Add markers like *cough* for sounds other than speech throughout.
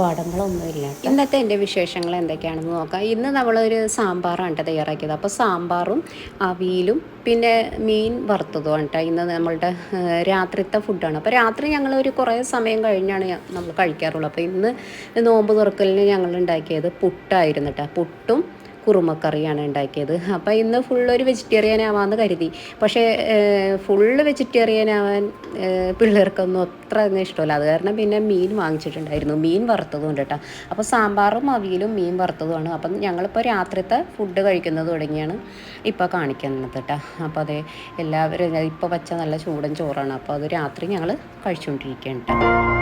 ആർഭാടങ്ങളൊന്നുമില്ല ഇന്നത്തെ എന്റെ വിശേഷങ്ങൾ എന്തൊക്കെയാണെന്ന് നോക്കാം. ഇന്ന് നമ്മളൊരു സാമ്പാറാണ് കേട്ടോ തയ്യാറാക്കിയത്. അപ്പോൾ സാമ്പാറും അവിയലും പിന്നെ മീൻ വറുത്തതുമാണ് കേട്ടോ. ഇന്ന് നമ്മളുടെ രാത്രിത്തെ ഫുഡാണ്. അപ്പോൾ രാത്രി ഞങ്ങൾ ഒരു കുറേ സമയം കഴിഞ്ഞാണ് നമ്മൾ കഴിക്കാറുള്ളത്. അപ്പോൾ ഇന്ന് നോമ്പ് തുറക്കലിന് ഞങ്ങൾ ഉണ്ടാക്കിയത് പുട്ടായിരുന്നു കേട്ടോ. പുട്ടും കുറുമക്കറിയാണ് ഉണ്ടാക്കിയത്. അപ്പോൾ ഇന്ന് ഫുൾ ഒരു വെജിറ്റേറിയൻ ആവാമെന്ന് കരുതി. പക്ഷേ ഫുള്ള് വെജിറ്റേറിയൻ ആവാൻ പിള്ളേർക്കൊന്നും അത്ര ഒന്നും ഇഷ്ടമല്ല. അത് കാരണം പിന്നെ മീൻ വാങ്ങിച്ചിട്ടുണ്ടായിരുന്നു. മീൻ വറുത്തതും ഉണ്ട് കേട്ടോ അപ്പോൾ സാമ്പാറും അവിയലും മീൻ വറുത്തതുമാണ്. അപ്പം ഞങ്ങളിപ്പോൾ രാത്രിത്തെ ഫുഡ് കഴിക്കുന്നത് തുടങ്ങിയാണ് ഇപ്പോൾ കാണിക്കുന്നത് കേട്ടോ അപ്പോൾ അതെ എല്ലാവരും ഇപ്പോൾ വച്ച നല്ല ചൂടൻ ചോറാണ്. അപ്പോൾ അത് രാത്രി ഞങ്ങൾ കഴിച്ചുകൊണ്ടിരിക്കുകയാണ് കേട്ടോ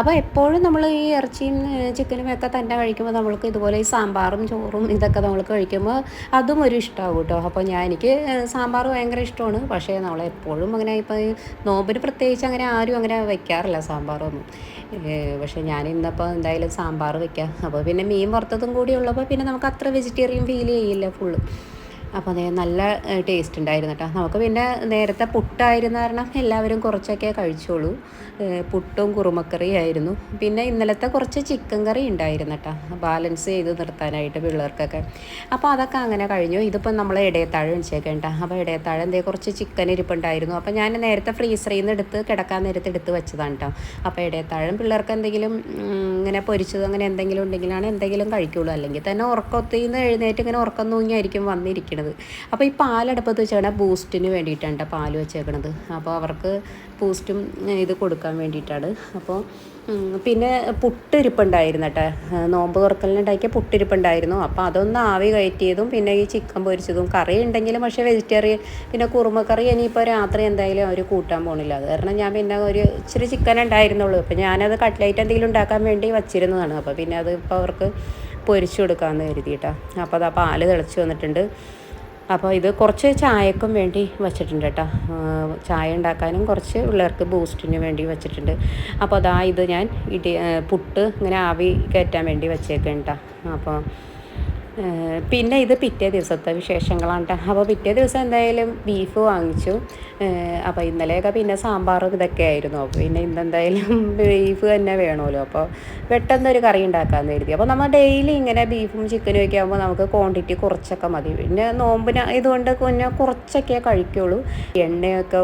അപ്പോൾ എപ്പോഴും നമ്മൾ ഈ ഇറച്ചിയും ചിക്കനും ഒക്കെ തന്നെ കഴിക്കുമ്പോൾ നമ്മൾക്ക് ഇതുപോലെ ഈ സാമ്പാറും ചോറും ഇതൊക്കെ നമ്മൾ കഴിക്കുമ്പോൾ അതും ഒരു ഇഷ്ടമാകും കേട്ടോ. അപ്പോൾ ഞാൻ എനിക്ക് സാമ്പാർ ഭയങ്കര ഇഷ്ടമാണ്. പക്ഷേ നമ്മൾ എപ്പോഴും അങ്ങനെ ഇപ്പോൾ നോമ്പിന് പ്രത്യേകിച്ച് അങ്ങനെ ആരും അങ്ങനെ വെക്കാറില്ല സാമ്പാറൊന്നും. പക്ഷേ ഞാൻ ഇന്നപ്പോൾ എന്തായാലും സാമ്പാർ വെക്കാം. അപ്പോൾ പിന്നെ മീൻ വറുത്തതും കൂടി ഉള്ളപ്പോൾ പിന്നെ നമുക്ക് അത്ര വെജിറ്റേറിയൻ ഫീൽ ചെയ്യില്ല ഫുള്ള് അപ്പോൾ അതേ നല്ല ടേസ്റ്റ് ഉണ്ടായിരുന്നു കേട്ടോ നമുക്ക് പിന്നെ നേരത്തെ പുട്ടായിരുന്ന കാരണം എല്ലാവരും കുറച്ചൊക്കെ കഴിച്ചോളൂ. പുട്ടും കുറുമക്കറിയും ആയിരുന്നു പിന്നെ ഇന്നലത്തെ കുറച്ച് ചിക്കൻ കറി ഉണ്ടായിരുന്നു കേട്ടോ ബാലൻസ് ചെയ്ത് നിർത്താനായിട്ട് പിള്ളേർക്കൊക്കെ. അപ്പോൾ അതൊക്കെ അങ്ങനെ കഴിഞ്ഞു. ഇതിപ്പോൾ നമ്മൾ ഇടയത്താഴം വെച്ചേക്കേണ്ട അപ്പോൾ ഇടയത്താഴം എന്തേ കുറച്ച് ചിക്കൻ ഇരിപ്പുണ്ടായിരുന്നു. അപ്പോൾ ഞാൻ നേരത്തെ ഫ്രീസറിൽ നിന്ന് എടുത്ത് കിടക്കാൻ നേരത്തെ എടുത്ത് വെച്ചതാണ് കേട്ടോ അപ്പോൾ ഇടയത്താഴം പിള്ളേർക്ക് എന്തെങ്കിലും ഇങ്ങനെ പൊരിച്ചത് അങ്ങനെ എന്തെങ്കിലും ഉണ്ടെങ്കിലാണ് എന്തെങ്കിലും കഴിക്കുള്ളൂ. അല്ലെങ്കിൽ തന്നെ ഉറക്കത്തിൽ നിന്ന് എഴുന്നേറ്റ് ഇങ്ങനെ ഉറക്കം തൂങ്ങിയായിരിക്കും വന്നിരിക്കുന്നത് അപ്പോൾ ഈ പാലടുപ്പത്ത് വെച്ചേക്കണ ബൂസ്റ്റിന് വേണ്ടിയിട്ടാണ് ട്ടോ പാൽ വെച്ചേക്കണത്. അപ്പോൾ അവർക്ക് ബൂസ്റ്റും ഇത് കൊടുക്കാൻ വേണ്ടിയിട്ടാണ്. അപ്പോൾ പിന്നെ പുട്ടിരിപ്പുണ്ടായിരുന്നു കേട്ടോ നോമ്പ് തുറക്കലിനുണ്ടാക്കിയ പുട്ടിരിപ്പുണ്ടായിരുന്നു. അപ്പോൾ അതൊന്ന് ആവി കയറ്റിയതും പിന്നെ ഈ ചിക്കൻ പൊരിച്ചതും കറി ഉണ്ടെങ്കിലും പക്ഷേ വെജിറ്റേറിയൻ പിന്നെ കുറുമക്കറി ഇനിയിപ്പോൾ രാത്രി എന്തായാലും അവർ കൂട്ടാൻ പോകണില്ല അത് കാരണം ഞാൻ പിന്നെ ഒരു ഇച്ചിരി ചിക്കൻ ഉണ്ടായിരുന്നുള്ളൂ. അപ്പോൾ ഞാനത് കട്ട്ലൈറ്റ് എന്തെങ്കിലും ഉണ്ടാക്കാൻ വേണ്ടി വച്ചിരുന്നതാണ്. അപ്പോൾ പിന്നെ അത് ഇപ്പോൾ അവർക്ക് പൊരിച്ചു കൊടുക്കാമെന്ന് കരുതിയിട്ടാണ് അപ്പോൾ അത് പാൽ തിളച്ച് വന്നിട്ടുണ്ട്. അപ്പോൾ ഇത് കുറച്ച് ചായക്കും വേണ്ടി വച്ചിട്ടുണ്ട് കേട്ടോ. ചായ ഉണ്ടാക്കാനും കുറച്ച് പിള്ളേർക്ക് ബൂസ്റ്റിന് വേണ്ടി വെച്ചിട്ടുണ്ട്. അപ്പോൾ അതാ ഇത് ഞാൻ ഇടി പുട്ട് ഇങ്ങനെ ആവി കയറ്റാൻ വേണ്ടി വെച്ചേക്കാം അപ്പോൾ പിന്നെ ഇത് പിറ്റേ ദിവസത്തെ വിശേഷങ്ങളാണ് കേട്ടോ അപ്പോൾ പിറ്റേ ദിവസം എന്തായാലും ബീഫ് വാങ്ങിച്ചു. അപ്പോൾ ഇന്നലെയൊക്കെ പിന്നെ സാമ്പാറും ഇതൊക്കെ ആയിരുന്നു. അപ്പോൾ പിന്നെ ഇന്നെന്തായാലും *laughs* ബീഫ് തന്നെ വേണമല്ലോ. അപ്പോൾ പെട്ടെന്ന് ഒരു കറി ഉണ്ടാക്കാമെന്ന് കരുതി. അപ്പോൾ നമ്മൾ ഡെയിലി ഇങ്ങനെ ബീഫും ചിക്കനും ഒക്കെ ആകുമ്പോൾ നമുക്ക് ക്വാണ്ടിറ്റി കുറച്ചൊക്കെ മതി. പിന്നെ നോമ്പിന് ഇതുകൊണ്ട് പിന്നെ കുറച്ചൊക്കെ കഴിക്കുള്ളൂ. എണ്ണയൊക്കെ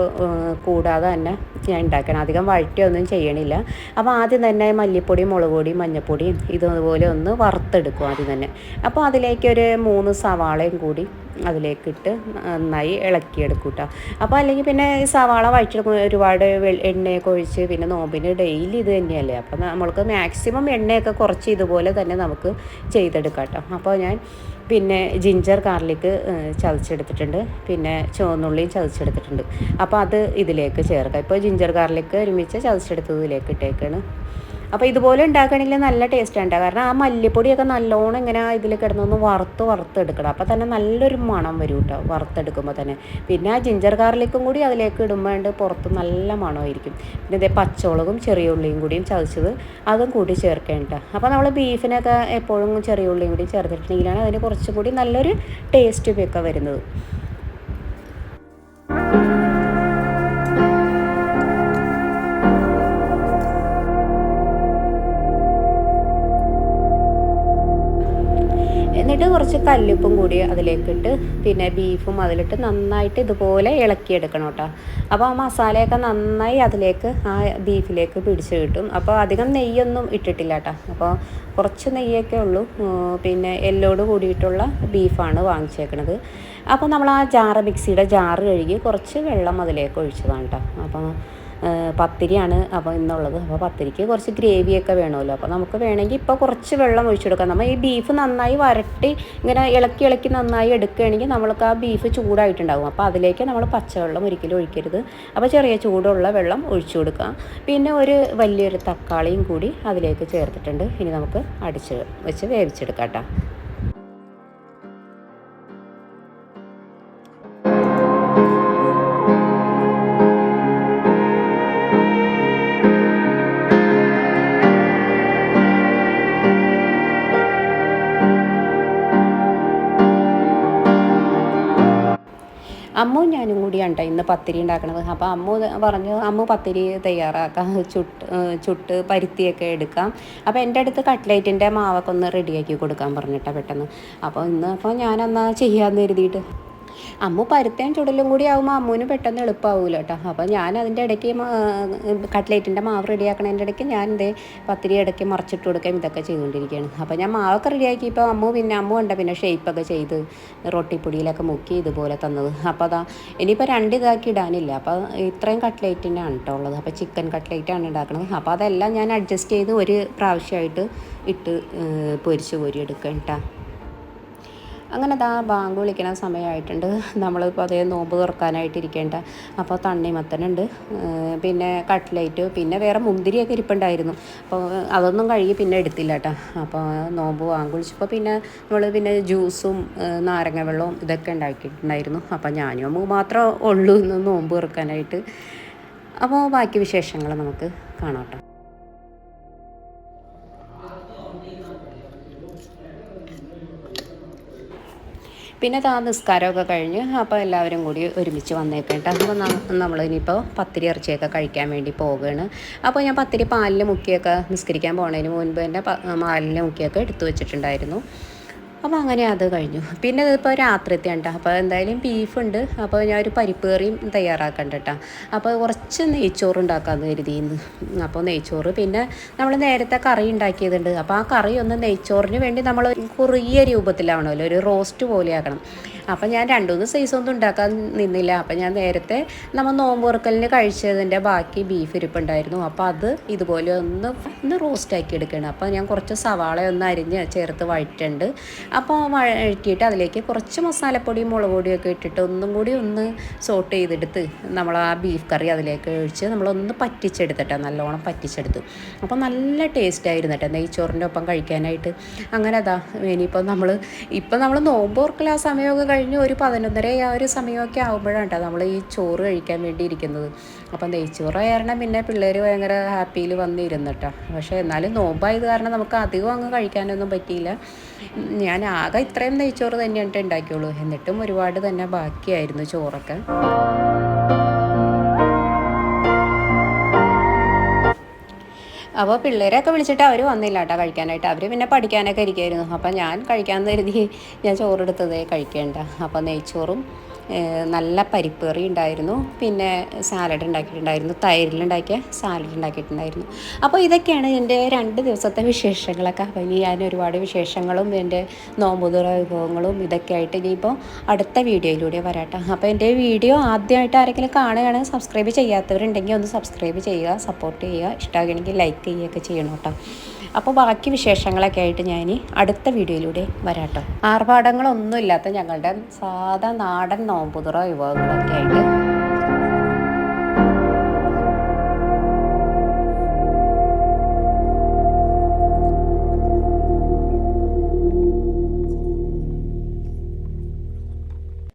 കൂടാതെ തന്നെ ഞാൻ ഉണ്ടാക്കണം അധികം വഴറ്റിയൊന്നും ചെയ്യണില്ല. അപ്പോൾ ആദ്യം തന്നെ മല്ലിപ്പൊടിയും മുളക് പൊടി മഞ്ഞൾപ്പൊടിയും ഇതുപോലെ ഒന്ന് വറുത്തെടുക്കും ആദ്യം തന്നെ. അപ്പോൾ അതിലേക്ക് ഒരു മൂന്ന് സവാളയും കൂടി അതിലേക്കിട്ട് നന്നായി ഇളക്കിയെടുക്കും കേട്ടോ അപ്പോൾ അല്ലെങ്കിൽ പിന്നെ സവാള വഴിച്ചെടുക്കും ഒരുപാട് എണ്ണയൊക്കെ ഒഴിച്ച് പിന്നെ നോമ്പിന് ഡെയിലി ഇത് തന്നെയല്ലേ? അപ്പോൾ നമ്മൾക്ക് മാക്സിമം എണ്ണയൊക്കെ കുറച്ച് ഇതുപോലെ തന്നെ നമുക്ക് ചെയ്തെടുക്കാം കേട്ടോ. അപ്പോൾ ഞാൻ പിന്നെ ജിഞ്ചർ ഗാർലിക്ക് ചതച്ചെടുത്തിട്ടുണ്ട്. പിന്നെ ചുവന്നുള്ളിയും ചതച്ചെടുത്തിട്ടുണ്ട്. അപ്പോൾ അത് ഇതിലേക്ക് ചേർക്കാം. ഇപ്പോൾ ജിഞ്ചർ ഗാർലിക്ക് ഒരുമിച്ച് ചതച്ചെടുത്തത് ഇതിലേക്ക് ഇട്ടേക്കാണ്. അപ്പോൾ ഇതുപോലെ ഉണ്ടാക്കുകയാണെങ്കിൽ നല്ല ടേസ്റ്റ് ഉണ്ടാകും കാരണം ആ മല്ലിപ്പൊടിയൊക്കെ നല്ലോണം ഇങ്ങനെ ഇതിൽ കിടന്നൊന്ന് വറുത്ത് വറുത്തെടുക്കണം അപ്പോൾ തന്നെ നല്ലൊരു മണം വരും കേട്ടോ വറുത്തെടുക്കുമ്പോൾ തന്നെ. പിന്നെ ആ ജിഞ്ചർ ഗാർലിക്കും കൂടി അതിലേക്ക് ഇടുമ്പോൾ പുറത്ത് നല്ല മണമായിരിക്കും. പിന്നെ ഇതേ പച്ചമുളകും ചെറിയ ഉള്ളിയും കൂടിയും ചതച്ചത് അതും കൂടി ചേർക്കേണ്ട അപ്പോൾ നമ്മൾ ബീഫിനൊക്കെ എപ്പോഴും ചെറിയ ഉള്ളിയും കൂടി ചേർത്തിട്ടുണ്ടെങ്കിലാണ് അതിന് കുറച്ചും കൂടി നല്ലൊരു ടേസ്റ്റ് ഒക്കെ വരുന്നത്. എന്നിട്ട് കുറച്ച് കല്ലുപ്പും കൂടി അതിലേക്കിട്ട് പിന്നെ ബീഫും അതിലിട്ട് നന്നായിട്ട് ഇതുപോലെ ഇളക്കിയെടുക്കണം കേട്ടോ. അപ്പോൾ ആ മസാലയൊക്കെ നന്നായി അതിലേക്ക് ആ ബീഫിലേക്ക് പിടിച്ച് കിട്ടും. അപ്പോൾ അധികം നെയ്യൊന്നും ഇട്ടിട്ടില്ല കേട്ടോ. അപ്പോൾ കുറച്ച് നെയ്യൊക്കെ ഉള്ളൂ. പിന്നെ എല്ലോട് കൂടിയിട്ടുള്ള ബീഫാണ് വാങ്ങിച്ചേക്കണത്. അപ്പോൾ നമ്മൾ ആ ജാറ് മിക്സിയുടെ ജാറ് കഴുകി കുറച്ച് വെള്ളം അതിലേക്ക് ഒഴിച്ചതാണ് കേട്ടോ. അപ്പോൾ പത്തിരിയാണ് അപ്പോൾ ഇന്നുള്ളത്. അപ്പോൾ പത്തിരിക്ക് കുറച്ച് ഗ്രേവിയൊക്കെ വേണമല്ലോ. അപ്പോൾ നമുക്ക് വേണമെങ്കിൽ ഇപ്പോൾ കുറച്ച് വെള്ളം ഒഴിച്ചു കൊടുക്കാം. നമ്മൾ ഈ ബീഫ് നന്നായി വരട്ടി ഇങ്ങനെ ഇളക്കി ഇളക്കി നന്നായി എടുക്കുകയാണെങ്കിൽ നമ്മൾക്ക് ആ ബീഫ് ചൂടായിട്ടുണ്ടാകും അപ്പോൾ അതിലേക്ക് നമ്മൾ പച്ചവെള്ളം ഒരിക്കലും ഒഴിക്കരുത്. അപ്പോൾ ചെറിയ ചൂടുള്ള വെള്ളം ഒഴിച്ചു കൊടുക്കാം. പിന്നെ ഒരു വലിയൊരു തക്കാളിയും കൂടി അതിലേക്ക് ചേർത്തിട്ടുണ്ട്. ഇനി നമുക്ക് അടിച്ച് വെച്ച് വേവിച്ചെടുക്കാം കേട്ടോ. അമ്മും ഞാനും കൂടിയാണ് ട്ടോ ഇന്ന് പത്തിരി ഉണ്ടാക്കണത്. അപ്പോൾ അമ്മ പറഞ്ഞു അമ്മ പത്തിരി തയ്യാറാക്കാം. ചുട്ട് ചുട്ട് പരുത്തിയൊക്കെ എടുക്കാം. അപ്പോൾ എന്റെ അടുത്ത് കട്ട്ലേറ്റിന്റെ മാവൊക്കെ ഒന്ന് റെഡിയാക്കി കൊടുക്കാൻ പറഞ്ഞിട്ടാണ് പെട്ടെന്ന്. അപ്പോൾ ഇന്ന് അപ്പോൾ ഞാനെന്നാ ചെയ്യാമെന്ന് കരുതിയിട്ട്. അമ്മു പരുത്തേം ചുടലും കൂടി ആകുമ്പോൾ അമ്മുവിന് പെട്ടെന്ന് എളുപ്പമാവില്ല കേട്ടോ അപ്പോൾ ഞാൻ അതിന്റെ ഇടയ്ക്ക് കട്ട്ലേറ്റിന്റെ മാവ് റെഡിയാക്കണതിന്റെ ഇടയ്ക്ക് ഞാൻ എന്തേ പത്തിരി ഇടയ്ക്ക് മറിച്ചിട്ട് കൊടുക്കുകയും ഇതൊക്കെ ചെയ്തുകൊണ്ടിരിക്കുകയാണ് അപ്പോൾ ഞാൻ മാവൊക്കെ റെഡിയാക്കിയപ്പോൾ അമ്മു പിന്നെ അമ്മു ഉണ്ട് പിന്നെ ഷേപ്പൊക്കെ ചെയ്ത് റൊട്ടിപ്പൊടിയിലൊക്കെ മുക്കി ഇതുപോലെ തന്നത്. അപ്പോൾ അതാ ഇനിയിപ്പോൾ രണ്ട് ഇതാക്കി ഇടാനില്ല. അപ്പോൾ ഇത്രയും കട്ട്ലേറ്റിന്റെ ആണ് കേട്ടോ ഉള്ളത്. അപ്പോൾ ചിക്കൻ കട്ട്ലേറ്റാണ് ഉണ്ടാക്കുന്നത് അപ്പോൾ അതെല്ലാം ഞാൻ അഡ്ജസ്റ്റ് ചെയ്ത് ഒരു പ്രാവശ്യമായിട്ട് ഇട്ട് പൊരിച്ച് കോരി എടുക്കാം കേട്ടോ അങ്ങനെ ദാ ബാങ്ക് വിളിക്കണ സമയമായിട്ടുണ്ട്. നമ്മളിപ്പോൾ അതേ നോമ്പ് തുറക്കാനായിട്ടിരിക്കേണ്ട. അപ്പോൾ തണ്ണിമത്തനുണ്ട്. പിന്നെ കട്ട്ലേറ്റ് പിന്നെ വേറെ മുന്തിരിയൊക്കെ ഇരിപ്പുണ്ടായിരുന്നു. അപ്പോൾ അതൊന്നും കഴുകി പിന്നെ എടുത്തില്ല കേട്ടോ അപ്പോൾ നോമ്പ് ബാങ്ക് വിളിച്ചപ്പോൾ പിന്നെ നമ്മൾ പിന്നെ ജ്യൂസും നാരങ്ങ വെള്ളവും ഇതൊക്കെ ഉണ്ടാക്കിയിട്ടുണ്ടായിരുന്നു അപ്പോൾ ഞാനും അമ്മ മാത്രമേ ഉള്ളൂ ഇന്ന് നോമ്പ് തുറക്കാനായിട്ട്. അപ്പോൾ ബാക്കി വിശേഷങ്ങൾ നമുക്ക് കാണാം കേട്ടോ. പിന്നെ താ നിസ്കാരമൊക്കെ കഴിഞ്ഞ് അപ്പോൾ എല്ലാവരും കൂടി ഒരുമിച്ച് വന്നേക്കട്ടെ അപ്പോൾ നമ്മൾ ഇനിയിപ്പോൾ പത്തിരി ഇറച്ചിയൊക്കെ കഴിക്കാൻ വേണ്ടി പോവുകയാണ്. അപ്പോൾ ഞാൻ പത്തിരി പാലിൽ മുക്കിയൊക്കെ നിസ്കരിക്കാൻ പോകുന്നതിന് മുൻപ് തന്നെ പാലിൽ മുക്കിയൊക്കെ എടുത്തു വെച്ചിട്ടുണ്ടായിരുന്നു. അപ്പോൾ അങ്ങനെ അത് കഴിഞ്ഞു. പിന്നെ ഇതിപ്പോൾ രാത്രിത്തെ കേട്ടോ അപ്പോൾ എന്തായാലും ബീഫ് ഉണ്ട്. അപ്പോൾ ഞാൻ ഒരു പരിപ്പ് കറിയും തയ്യാറാക്കണ്ട കേട്ടോ അപ്പോൾ കുറച്ച് നെയ്ച്ചോറ് ഉണ്ടാക്കാമെന്ന് കരുതിയിരുന്നു അപ്പോൾ നെയ്ച്ചോറ് പിന്നെ നമ്മൾ നേരത്തെ കറി ഉണ്ടാക്കിയതുണ്ട്. അപ്പോൾ ആ കറി ഒന്ന് നെയ്ച്ചോറിന് വേണ്ടി നമ്മൾ കുറിയ രൂപത്തിലാവണമല്ലോ. ഒരു റോസ്റ്റ് പോലെ ആക്കണം. അപ്പം ഞാൻ രണ്ടുമൂന്ന് സൈസ് ഒന്നും ഉണ്ടാക്കാൻ നിന്നില്ല. അപ്പം ഞാൻ നേരത്തെ നമ്മൾ നോമ്പ് തുറക്കലിന് കഴിച്ചതിന്റെ ബാക്കി ബീഫ് ഇരിപ്പുണ്ടായിരുന്നു. അപ്പോൾ അത് ഇതുപോലെ ഒന്ന് ഒന്ന് റോസ്റ്റ് ആക്കി എടുക്കണം. അപ്പോൾ ഞാൻ കുറച്ച് സവാള ഒന്ന് അരിഞ്ഞ് ചേർത്ത് വഴറ്റുണ്ട് അപ്പോൾ വഴറ്റിയിട്ട് അതിലേക്ക് കുറച്ച് മസാലപ്പൊടിയും മുളക് പൊടിയൊക്കെ ഇട്ടിട്ട് ഒന്നും കൂടി ഒന്ന് സോട്ട് ചെയ്തെടുത്ത് നമ്മൾ ആ ബീഫ് കറി അതിലേക്ക് ഒഴിച്ച് നമ്മളൊന്ന് പറ്റിച്ചെടുത്തിട്ട് നല്ലോണം പറ്റിച്ചെടുത്തു. അപ്പോൾ നല്ല ടേസ്റ്റ് ആയിരുന്നു കേട്ടോ നെയ്ച്ചോറിന്റെ ഒപ്പം കഴിക്കാനായിട്ട്. അങ്ങനെ അതാ ഇനിയിപ്പോൾ നമ്മൾ ഇപ്പം നമ്മൾ നോമ്പ് ഓർക്കൽ ആ സമയമൊക്കെ കഴിഞ്ഞ് ഒരു പതിനൊന്നര ആ ഒരു സമയമൊക്കെ ആകുമ്പോഴാണ് കേട്ടോ നമ്മൾ ഈ ചോറ് കഴിക്കാൻ വേണ്ടി ഇരിക്കുന്നത്. അപ്പം നെയ്ച്ചോറ് കാരണം പിന്നെ പിള്ളേർ ഭയങ്കര ഹാപ്പിയിൽ വന്നിരുന്നിട്ടോ പക്ഷേ എന്നാലും നോമ്പായത് കാരണം നമുക്ക് അധികം അങ്ങ് കഴിക്കാനൊന്നും പറ്റിയില്ല. ഞാൻ ആകെ ഇത്രയും നെയ്ച്ചോറ് തന്നെയാണ് ഉണ്ടാക്കിയുള്ളൂ. എന്നിട്ടും ഒരുപാട് തന്നെ ബാക്കിയായിരുന്നു ചോറൊക്കെ. അപ്പോൾ പിള്ളേരെയൊക്കെ വിളിച്ചിട്ട് അവർ വന്നില്ല കേട്ടോ കഴിക്കാനായിട്ട്. അവർ പിന്നെ പഠിക്കാനൊക്കെ ഇരിക്കുമായിരുന്നു അപ്പം ഞാൻ കഴിക്കാൻ കരുതി ഞാൻ ചോറെടുത്തത് കഴിക്കേണ്ട. അപ്പോൾ നെയ്ച്ചോറും നല്ല പരിപ്പ് ഉണ്ടായിരുന്നു. പിന്നെ സാലഡ് ഉണ്ടാക്കിയിട്ടുണ്ടായിരുന്നു. തൈരിലുണ്ടാക്കിയ സാലഡ് ഉണ്ടാക്കിയിട്ടുണ്ടായിരുന്നു. അപ്പോൾ ഇതൊക്കെയാണ് എന്റെ രണ്ട് ദിവസത്തെ വിശേഷങ്ങളൊക്കെ. അപ്പോൾ ഇനി ഞാൻ ഒരുപാട് വിശേഷങ്ങളും എന്റെ നോമ്പുതുറ വിഭവങ്ങളും ഇതൊക്കെ ആയിട്ട് ഇനിയിപ്പോൾ അടുത്ത വീഡിയോയിലൂടെ വരാട്ടോ. അപ്പോൾ എന്റെ വീഡിയോ ആദ്യമായിട്ട് ആരെങ്കിലും കാണുകയാണെങ്കിൽ സബ്സ്ക്രൈബ് ചെയ്യാത്തവരുണ്ടെങ്കിൽ ഒന്ന് സബ്സ്ക്രൈബ് ചെയ്യുക സപ്പോർട്ട് ചെയ്യുക. ഇഷ്ടമാകണമെങ്കിൽ ലൈക്ക് ചെയ്യുകയൊക്കെ ചെയ്യണം കേട്ടോ. അപ്പോൾ ബാക്കി വിശേഷങ്ങളൊക്കെ ആയിട്ട് ഞാൻ അടുത്ത വീഡിയോയിലൂടെ വരാട്ടോ ആർഭാടങ്ങളൊന്നും ഇല്ലാത്ത ഞങ്ങളുടെ സാധാ നാടൻ നോമ്പുതുറ വിഭവങ്ങളൊക്കെ ആയിട്ട്